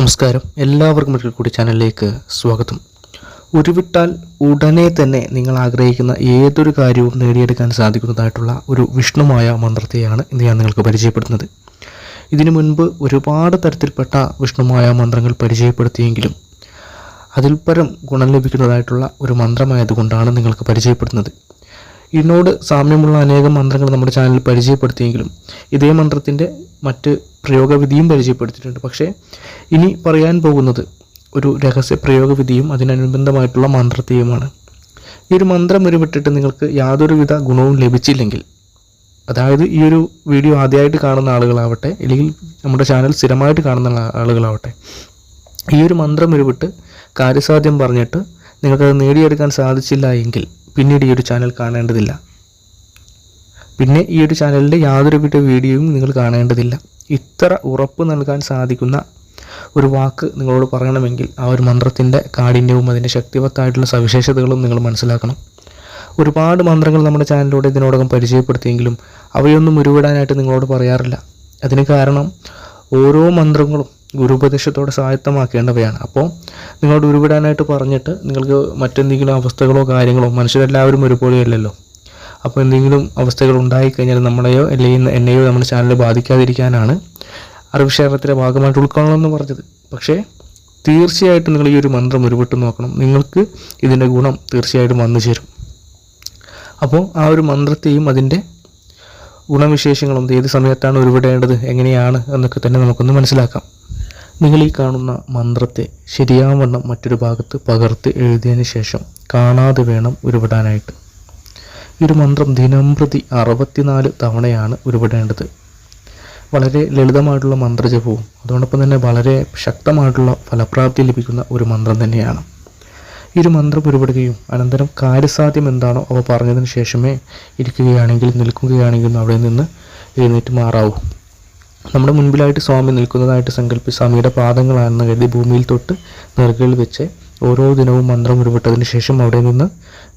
നമസ്കാരം. എല്ലാവർക്കും ഒരിക്കൽ കൂടി ചാനലിലേക്ക് സ്വാഗതം. ഉരുവിട്ടാൽ ഉടനെ തന്നെ നിങ്ങൾ ആഗ്രഹിക്കുന്ന ഏതൊരു കാര്യവും നേടിയെടുക്കാൻ സാധിക്കുന്നതായിട്ടുള്ള ഒരു വിഷ്ണുമായ മന്ത്രത്തെയാണ് ഇന്ന് ഞാൻ നിങ്ങൾക്ക് പരിചയപ്പെടുത്തുന്നത്. ഇതിനു മുൻപ് ഒരുപാട് തരത്തിൽപ്പെട്ട വിഷ്ണുമായ മന്ത്രങ്ങൾ പരിചയപ്പെടുത്തിയെങ്കിലും അതിൽ പരം ഗുണം ലഭിക്കുന്നതായിട്ടുള്ള ഒരു മന്ത്രമായതുകൊണ്ടാണ് നിങ്ങൾക്ക് പരിചയപ്പെടുന്നത് ഇതിനോട് സാമ്യമുള്ള അനേകം മന്ത്രങ്ങൾ നമ്മുടെ ചാനലിൽ പരിചയപ്പെടുത്തിയെങ്കിലും ഇതേ മന്ത്രത്തിന്റെ മറ്റ് പ്രയോഗവിധിയും പരിചയപ്പെടുത്തിയിട്ടുണ്ട്. പക്ഷേ ഇനി പറയാൻ പോകുന്നത് ഒരു രഹസ്യ പ്രയോഗവിധിയും അതിനനുബന്ധമായിട്ടുള്ള മന്ത്രത്തെയുമാണ്. ഈ ഒരു മന്ത്രം ഉരുവിട്ടിട്ട് നിങ്ങൾക്ക് യാതൊരുവിധ ഗുണവും ലഭിച്ചില്ലെങ്കിൽ അതായത് ഈ ഒരു വീഡിയോ ആദ്യമായിട്ട് കാണുന്ന ആളുകളാവട്ടെ അല്ലെങ്കിൽ നമ്മുടെ ചാനൽ സ്ഥിരമായിട്ട് കാണുന്ന ആളുകളാവട്ടെ ഈ ഒരു മന്ത്രം ഉരുവിട്ട് കാര്യസാധ്യം പറഞ്ഞിട്ട് നിങ്ങൾക്കത് നേടിയെടുക്കാൻ സാധിച്ചില്ല എങ്കിൽ പിന്നീട് ഈ ഒരു ചാനൽ കാണേണ്ടതില്ല. പിന്നെ ഈ ഒരു ചാനലിന്റെ യാതൊരുവിധ വീഡിയോയും നിങ്ങൾ കാണേണ്ടതില്ല. ഇത്ര ഉറപ്പ് നൽകാൻ സാധിക്കുന്ന ഒരു വാക്ക് നിങ്ങളോട് പറയണമെങ്കിൽ ആ ഒരു മന്ത്രത്തിന്റെ കാഠിന്യവും അതിന്റെ ശക്തിവത്തായിട്ടുള്ള സവിശേഷതകളും നിങ്ങൾ മനസ്സിലാക്കണം. ഒരുപാട് മന്ത്രങ്ങൾ നമ്മുടെ ചാനലിലൂടെ ഇതിനോടകം പരിചയപ്പെടുത്തിയെങ്കിലും അവയൊന്നും ഉരുവിടാനായിട്ട് നിങ്ങളോട് പറയാറില്ല. അതിന് കാരണം ഓരോ മന്ത്രങ്ങളും ഗുരുപദേശത്തോടെ സ്വായത്തമാക്കേണ്ടവയാണ്. അപ്പോൾ നിങ്ങളോട് ഉരുവിടാനായിട്ട് പറഞ്ഞിട്ട് നിങ്ങൾക്ക് മറ്റെന്തെങ്കിലും അവസ്ഥകളോ കാര്യങ്ങളോ മനുഷ്യരെല്ലാവരും ഒരുപോലെയല്ലല്ലോ. അപ്പോൾ എന്തെങ്കിലും അവസ്ഥകൾ ഉണ്ടായിക്കഴിഞ്ഞാൽ നമ്മളെയോ അല്ലെങ്കിൽ എന്നെയോ നമ്മുടെ ചാനൽ ബാധിക്കാതിരിക്കാനാണ് അറിവ് ക്ഷേത്രത്തിലെ ഭാഗമായിട്ട് ഉൾക്കൊള്ളണമെന്ന് പറഞ്ഞത്. പക്ഷേ തീർച്ചയായിട്ടും നിങ്ങൾ ഈ ഒരു മന്ത്രം ഉരുവിട്ട് നോക്കണം. നിങ്ങൾക്ക് ഇതിന്റെ ഗുണം തീർച്ചയായിട്ടും വന്നു ചേരും. അപ്പോൾ ആ ഒരു മന്ത്രത്തെയും അതിന്റെ ഗുണവിശേഷങ്ങളും ഏത് സമയത്താണ് ഉരുവിടേണ്ടത് എങ്ങനെയാണ് എന്നൊക്കെ തന്നെ നമുക്കൊന്ന് മനസ്സിലാക്കാം. നിങ്ങൾ ഈ കാണുന്ന മന്ത്രത്തെ ശരിയാവണ്ണം മറ്റൊരു ഭാഗത്ത് പകർത്ത് എഴുതിയതിന് ശേഷം കാണാതെ വേണം ഉരുവിടാനായിട്ട്. ഈ ഒരു മന്ത്രം ദിനംപ്രതി അറുപത്തിനാല് തവണയാണ് ഉരുവിടേണ്ടത്. വളരെ ലളിതമായിട്ടുള്ള മന്ത്രജപവും അതോടൊപ്പം തന്നെ വളരെ ശക്തമായിട്ടുള്ള ഫലപ്രാപ്തി ലഭിക്കുന്ന ഒരു മന്ത്രം തന്നെയാണ്. ഈ ഒരു മന്ത്രം ഉരുവിടുകയും അനന്തരം കാര്യസാധ്യം എന്താണോ അവ പറഞ്ഞതിന് ശേഷമേ ഇരിക്കുകയാണെങ്കിൽ നിൽക്കുകയാണെങ്കിൽ അവിടെ നിന്ന് എഴുന്നേറ്റ് മാറാവൂ. നമ്മുടെ മുൻപിലായിട്ട് സ്വാമി നിൽക്കുന്നതായിട്ട് സങ്കല്പിച്ച് സ്വാമിയുടെ പാദങ്ങളാണെന്ന് കരുതി ഭൂമിയിൽ തൊട്ട് നെറുകയിൽ വെച്ച് ഓരോ ദിനവും മന്ത്രം ഉരുവിട്ടതിന് ശേഷം അവിടെ നിന്ന്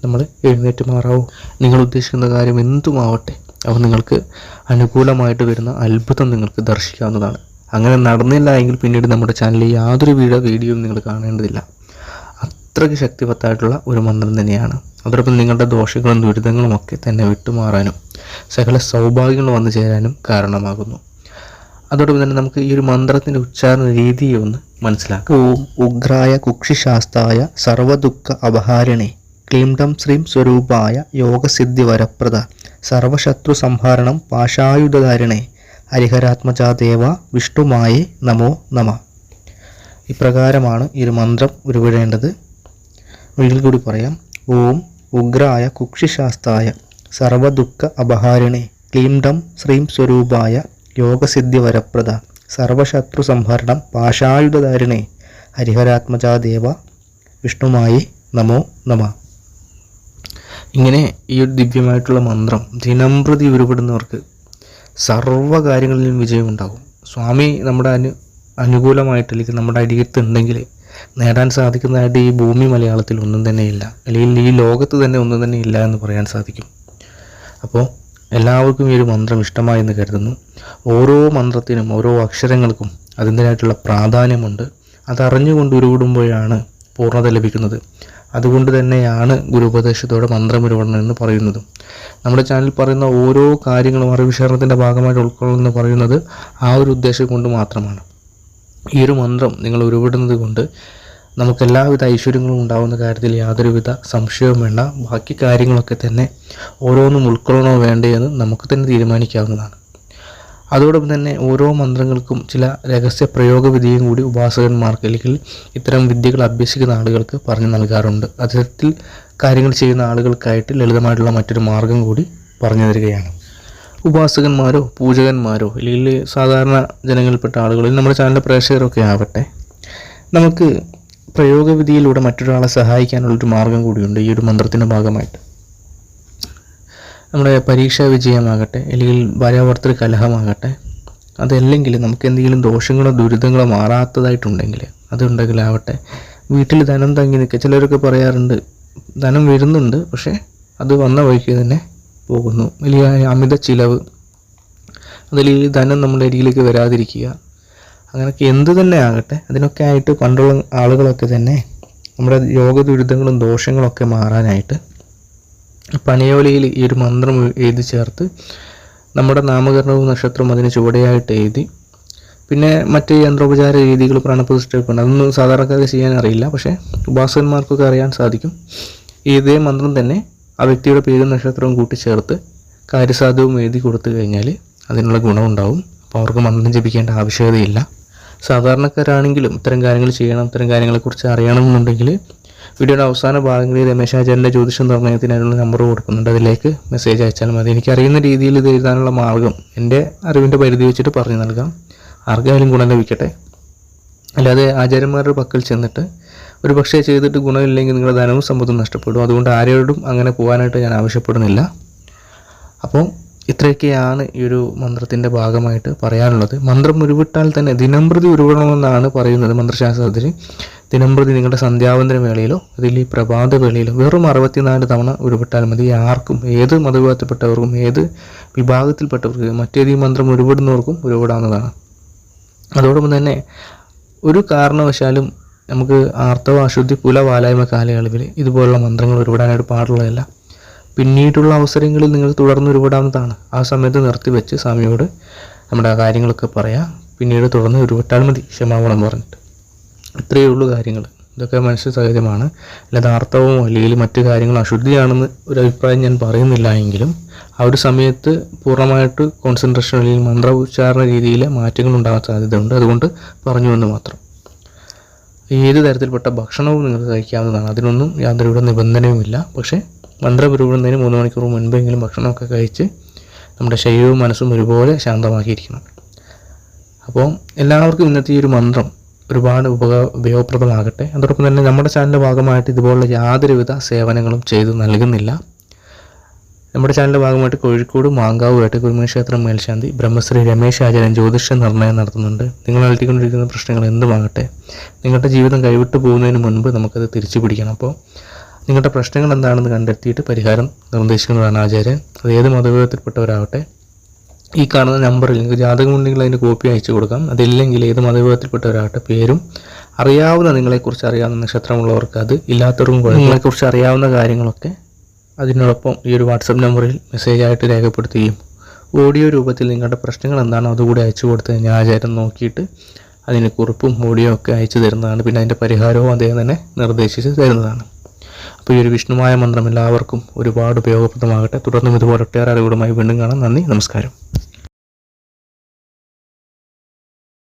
നമ്മൾ എഴുന്നേറ്റ് മാറാവൂ. നിങ്ങൾ ഉദ്ദേശിക്കുന്ന കാര്യം എന്തുമാവട്ടെ അവ നിങ്ങൾക്ക് അനുകൂലമായിട്ട് വരുന്ന അത്ഭുതം നിങ്ങൾക്ക് ദർശിക്കാവുന്നതാണ്. അങ്ങനെ നടന്നില്ല എങ്കിൽ പിന്നീട് നമ്മുടെ ചാനലിൽ യാതൊരു വീഡിയോ വീഡിയോയും നിങ്ങൾ കാണേണ്ടതില്ല. അത്രയ്ക്ക് ശക്തിവത്തായിട്ടുള്ള ഒരു മന്ത്രം തന്നെയാണ്. അതോടൊപ്പം നിങ്ങളുടെ ദോഷങ്ങളും ദുരിതങ്ങളും ഒക്കെ തന്നെ വിട്ടുമാറാനും സകല സൗഭാഗ്യങ്ങൾ വന്നു ചേരാനും കാരണമാകുന്നു. അതോടൊപ്പം തന്നെ നമുക്ക് ഈ ഒരു മന്ത്രത്തിന്റെ ഉച്ചാരണ രീതിയെ ഒന്ന് മനസ്സിലാക്കാം. ഉഗ്രായ കുക്ഷിശാസ്തായ സർവദുഃഖ അപഹാരിണേ. ക്ലീംഡം ശ്രീം സ്വരൂപായ യോഗസിദ്ധി വരപ്രദ സർവശത്രു സംഹരണം പാശായുധധാരിണേ. ഹരിഹരാത്മജാദേവ വിഷ്ണുമായേ നമോ നമ. ഇപ്രകാരമാണ് ഈ ഒരു മന്ത്രം ഉരുവിടേണ്ടത്. ഒരിക്കൽ കൂടി പറയാം. ഓം ഉഗ്രായ കുക്ഷിശാസ്തായ സർവദുഃഖ അപഹാരിണേ. ക്ലീംഡം ശ്രീം സ്വരൂപായ യോഗസിദ്ധി വരപ്രദ സർവശത്രു സംഹരണം പാശായുധധാരിണേ. ഹരിഹരാത്മജാദേവ വിഷ്ണുമായി നമോ നമ. ഇങ്ങനെ ഈ ഒരു ദിവ്യമായിട്ടുള്ള മന്ത്രം ദിനംപ്രതി ഉരുവിടുന്നവർക്ക് സർവ കാര്യങ്ങളിലും വിജയമുണ്ടാകും. സ്വാമി നമ്മുടെ അനു അനുകൂലമായിട്ട് അല്ലെങ്കിൽ നമ്മുടെ അരികത്തുണ്ടെങ്കിൽ നേടാൻ സാധിക്കുന്നതായിട്ട് ഈ ഭൂമി മലയാളത്തിൽ ഒന്നും തന്നെ ഇല്ല. അല്ലെങ്കിൽ ഈ ലോകത്ത് തന്നെ ഒന്നും തന്നെ ഇല്ല എന്ന് പറയാൻ സാധിക്കും. അപ്പോൾ എല്ലാവർക്കും ഈ ഒരു മന്ത്രം ഇഷ്ടമായി എന്ന് കരുതുന്നു. ഓരോ മന്ത്രത്തിനും ഓരോ അക്ഷരങ്ങൾക്കും അതിന്റെതായിട്ടുള്ള പ്രാധാന്യമുണ്ട്. അതറിഞ്ഞുകൊണ്ട് ഉരുവിടുമ്പോഴാണ് പൂർണത ലഭിക്കുന്നത്. അതുകൊണ്ട് തന്നെയാണ് ഗുരുപദേശത്തോടെ മന്ത്രമുരുവണം എന്ന് പറയുന്നത്. നമ്മുടെ ചാനൽ പറയുന്ന ഓരോ കാര്യങ്ങളും അറിവിശേഷണത്തിന്റെ ഭാഗമായിട്ട് ഉൾക്കൊള്ളുന്നു പറയുന്നത് ആ ഒരു ഉദ്ദേശം കൊണ്ട് മാത്രമാണ്. ഈ ഒരു മന്ത്രം നിങ്ങൾ ഉരുവിടുന്നത് കൊണ്ട് നമുക്ക് എല്ലാവിധ ഐശ്വര്യങ്ങളും ഉണ്ടാകുന്ന കാര്യത്തിൽ യാതൊരുവിധ സംശയവും വേണ്ട. ബാക്കി കാര്യങ്ങളൊക്കെ തന്നെ ഓരോന്നും ഉൾക്കൊള്ളണോ വേണ്ടേ എന്ന് നമുക്ക് തന്നെ തീരുമാനിക്കാവുന്നതാണ്. അതോടൊപ്പം തന്നെ ഓരോ മന്ത്രങ്ങൾക്കും ചില രഹസ്യ പ്രയോഗ പ്രയോഗവിധിയും കൂടി ഉപാസകന്മാർക്ക് അല്ലെങ്കിൽ ഇത്തരം വിദ്യകൾ അഭ്യസിക്കുന്ന ആളുകൾക്ക് പറഞ്ഞു നൽകാറുണ്ട്. അത്തരത്തിൽ കാര്യങ്ങൾ ചെയ്യുന്ന ആളുകൾക്കായിട്ട് ലളിതമായിട്ടുള്ള മറ്റൊരു മാർഗം കൂടി പറഞ്ഞു തരികയാണ്. ഉപാസകന്മാരോ പൂജകന്മാരോ അല്ലെങ്കിൽ സാധാരണ ജനങ്ങളിൽപ്പെട്ട ആളുകൾ നമ്മുടെ ചാനലിലെ പ്രേക്ഷകരൊക്കെ ആവട്ടെ നമുക്ക് പ്രയോഗവിധിയിലൂടെ മറ്റൊരാളെ സഹായിക്കാനുള്ളൊരു മാർഗം കൂടിയുണ്ട് ഈ ഒരു മന്ത്രത്തിന്റെ ഭാഗമായിട്ട്. നമ്മുടെ പരീക്ഷാ വിജയമാകട്ടെ അല്ലെങ്കിൽ ഭാര്യാവർത്തൃ കലഹമാകട്ടെ അതല്ലെങ്കിൽ നമുക്ക് എന്തെങ്കിലും ദോഷങ്ങളോ ദുരിതങ്ങളോ മാറാത്തതായിട്ടുണ്ടെങ്കിൽ അതുണ്ടെങ്കിലാവട്ടെ. വീട്ടിൽ ധനം തങ്ങി നിൽക്കുക ചിലരൊക്കെ പറയാറുണ്ട് ധനം വരുന്നുണ്ട് പക്ഷേ അത് വന്ന വഴിക്ക് തന്നെ പോകുന്നു. വലിയ അമിത ചിലവ്. അതിൽ ധനം നമ്മുടെ അരികിലേക്ക് വരാതിരിക്കുക. അങ്ങനെയൊക്കെ എന്ത് തന്നെ ആകട്ടെ അതിനൊക്കെ ആയിട്ട് പണ്ടുള്ള ആളുകളൊക്കെ തന്നെ നമ്മുടെ രോഗ ദുരിതങ്ങളും ദോഷങ്ങളൊക്കെ മാറാനായിട്ട് പനയോലയിൽ ഈ ഒരു മന്ത്രം എഴുതി ചേർത്ത് നമ്മുടെ നാമകരണവും നക്ഷത്രവും അതിന് ചുവടെയായിട്ട് എഴുതി. പിന്നെ മറ്റ് യന്ത്രോപചാര രീതികൾ പ്രാണപ്രതിഷ്ഠയൊക്കെ ഉണ്ട്. അതൊന്നും സാധാരണക്കാർക്ക് ചെയ്യാൻ അറിയില്ല. പക്ഷേ ഉപാസകന്മാർക്കൊക്കെ അറിയാൻ സാധിക്കും. ഇതേ മന്ത്രം തന്നെ ആ വ്യക്തിയുടെ പേരും നക്ഷത്രവും കൂട്ടിച്ചേർത്ത് കാര്യസാധ്യവും എഴുതി കൊടുത്തു കഴിഞ്ഞാൽ അതിനുള്ള ഗുണമുണ്ടാവും. അപ്പോൾ അവർക്ക് മന്ത്രം ജപിക്കേണ്ട ആവശ്യകതയില്ല. സാധാരണക്കാരാണെങ്കിലും ഇത്തരം കാര്യങ്ങൾ ചെയ്യണം ഇത്തരം കാര്യങ്ങളെക്കുറിച്ച് അറിയണമെന്നുണ്ടെങ്കിൽ വീഡിയോയുടെ അവസാന ഭാഗങ്ങളിൽ രമേശാചാര്യന്റെ ജ്യോതിഷ നിർണയത്തിനായിട്ടുള്ള നമ്പർ കൊടുക്കുന്നുണ്ട്. അതിലേക്ക് മെസ്സേജ് അയച്ചാൽ മതി. എനിക്കറിയുന്ന രീതിയിൽ ഇത് എഴുതാനുള്ള മാർഗം എന്റെ അറിവിന്റെ പരിധി വെച്ചിട്ട് പറഞ്ഞു നൽകാം. ആർക്കായാലും ഗുണം ലഭിക്കട്ടെ? അല്ലാതെ ആചാര്യന്മാരുടെ പക്കൽ ചെന്നിട്ട് ഒരു പക്ഷേ ചെയ്തിട്ട് ഗുണമില്ലെങ്കിൽ നിങ്ങളുടെ ധനവും സമ്പത്തും നഷ്ടപ്പെടും. അതുകൊണ്ട് ആരോടും അങ്ങനെ പോകാനായിട്ട് ഞാൻ ആവശ്യപ്പെടുന്നില്ല. അപ്പോൾ ഇത്രയൊക്കെയാണ് ഈ ഒരു മന്ത്രത്തിന്റെ ഭാഗമായിട്ട് പറയാനുള്ളത്. മന്ത്രം ഉരുവിട്ടാൽ തന്നെ ദിനംപ്രതി ഉരുവിടണമെന്നാണ് പറയുന്നത് മന്ത്രശാസ്ത്രത്തിൽ ദിനംപ്രതി നിങ്ങളുടെ സന്ധ്യാവന്തര വേളയിലോ അതിൽ പ്രഭാത വേളയിലോ വെറും അറുപത്തിനാല് തവണ ഉരുവിട്ടാൽ മതി. ആർക്കും ഏത് മതവിഭാഗത്തിൽപ്പെട്ടവർക്കും ഏത് വിഭാഗത്തിൽപ്പെട്ടവർക്കും മറ്റേത് ഈ മന്ത്രം ഉരുവിടുന്നവർക്കും ഉരുവിടാവുന്നതാണ്. അതോടൊപ്പം തന്നെ ഒരു കാരണവശാലും നമുക്ക് ആർത്തവ അശുദ്ധി പുല വാലായ്മ കാലയളവിൽ ഇതുപോലുള്ള മന്ത്രങ്ങൾ ഉരുവിടാനായിട്ട് പാടുള്ളതല്ല. പിന്നീടുള്ള അവസരങ്ങളിൽ നിങ്ങൾ തുടർന്ന് ഉരുവിടാവുന്നതാണ്. ആ സമയത്ത് നിർത്തിവെച്ച് സ്വാമിയോട് നമ്മുടെ കാര്യങ്ങളൊക്കെ പറയാം. പിന്നീട് തുടർന്ന് ഉരുവിട്ടാൽ മതി ക്ഷമാപണം പറഞ്ഞിട്ട്. ഇത്രയേ ഉള്ളൂ കാര്യങ്ങൾ ഇതൊക്കെ മനുഷ്യ സഹജമാണ്. അല്ലാതെ ആർത്തവമോ അല്ലെങ്കിൽ മറ്റു കാര്യങ്ങൾ അശുദ്ധിയാണെന്ന് ഒരു അഭിപ്രായം ഞാൻ പറയുന്നില്ല എങ്കിലും ആ ഒരു സമയത്ത് പൂർണമായിട്ട് കോൺസെൻട്രേഷൻ അല്ലെങ്കിൽ മന്ത്ര ഉച്ചാരണ രീതിയിൽ മാറ്റങ്ങൾ ഉണ്ടാകാൻ സാധ്യതയുണ്ട്. അതുകൊണ്ട് പറഞ്ഞു എന്ന് മാത്രം. ഏത് തരത്തിൽപ്പെട്ട ഭക്ഷണവും നിങ്ങൾക്ക് കഴിക്കാവുന്നതാണ്. അതിനൊന്നും യാതൊരുവിധ നിബന്ധനയുമില്ല പക്ഷേ മന്ത്ര ഉരുവിടുന്നതിന് മൂന്ന് മണിക്കൂർ മുൻപെങ്കിലും ഭക്ഷണമൊക്കെ കഴിച്ച് നമ്മുടെ ശരീരവും മനസ്സും ഒരുപോലെ ശാന്തമാക്കിയിരിക്കണം. അപ്പോൾ എല്ലാവർക്കും ഇന്നത്തെ ഈ ഒരു മന്ത്രം ഒരുപാട് ഉപക ഉപയോഗപ്രദമാകട്ടെ. അതോടൊപ്പം തന്നെ നമ്മുടെ ചാനലിന്റെ ഭാഗമായിട്ട് ഇതുപോലുള്ള യാതൊരുവിധ സേവനങ്ങളും ചെയ്തു നൽകുന്നില്ല. നമ്മുടെ ചാനലിന്റെ ഭാഗമായിട്ട് കോഴിക്കോട് മാങ്കാവ് മാങ്കാവുമായിട്ട് കുരുമക്ഷേത്രം മേൽശാന്തി ബ്രഹ്മശ്രീ രമേശ് ആചാര്യൻ ജ്യോതിഷ നിർണയം നടത്തുന്നുണ്ട്. നിങ്ങൾ അലട്ടിക്കൊണ്ടിരിക്കുന്ന പ്രശ്നങ്ങൾ എന്തുമാകട്ടെ നിങ്ങളുടെ ജീവിതം കൈവിട്ടു പോകുന്നതിന് മുൻപ് നമുക്കത് തിരിച്ചു പിടിക്കണം. അപ്പോൾ നിങ്ങളുടെ പ്രശ്നങ്ങൾ എന്താണെന്ന് കണ്ടെത്തിയിട്ട് പരിഹാരം നിർദ്ദേശിക്കുന്നതാണ് ആചാര്യൻ. അത് ഏത് മതവിഭാഗത്തിൽപ്പെട്ടവരാകട്ടെ ഈ കാണുന്ന നമ്പറിൽ നിങ്ങൾക്ക് ജാതകമുണ്ടെങ്കിൽ അതിന്റെ കോപ്പി അയച്ചു കൊടുക്കാം. അതില്ലെങ്കിൽ ഏത് മതവിഭാഗത്തിൽപ്പെട്ടവരാകട്ടെ പേരും അറിയാവുന്ന നിങ്ങളെക്കുറിച്ച് അറിയാവുന്ന നക്ഷത്രമുള്ളവർക്ക് അത് ഇല്ലാത്തവർക്കും നിങ്ങളെക്കുറിച്ച് അറിയാവുന്ന കാര്യങ്ങളൊക്കെ അതിനോടൊപ്പം ഈ ഒരു വാട്സപ്പ് നമ്പറിൽ മെസ്സേജായിട്ട് രേഖപ്പെടുത്തുകയും ഓഡിയോ രൂപത്തിൽ നിങ്ങളുടെ പ്രശ്നങ്ങൾ എന്താണോ അതുകൂടി അയച്ചു കൊടുത്ത് ഞാൻ ആചാരം നോക്കിയിട്ട് അതിന് കുറിപ്പും ഓഡിയോ ഒക്കെ അയച്ചു തരുന്നതാണ്. പിന്നെ അതിന്റെ പരിഹാരവും അദ്ദേഹം തന്നെ നിർദ്ദേശിച്ച് തരുന്നതാണ്. അപ്പോൾ ഈ ഒരു വിഷ്ണുമായ മന്ത്രം എല്ലാവർക്കും ഒരുപാട് ഉപയോഗപ്രദമാകട്ടെ. തുടർന്നും ഇതുപോലെ ഒട്ടേറെ അറിവുകളുമായി വീണ്ടും കാണാം. നന്ദി നമസ്കാരം.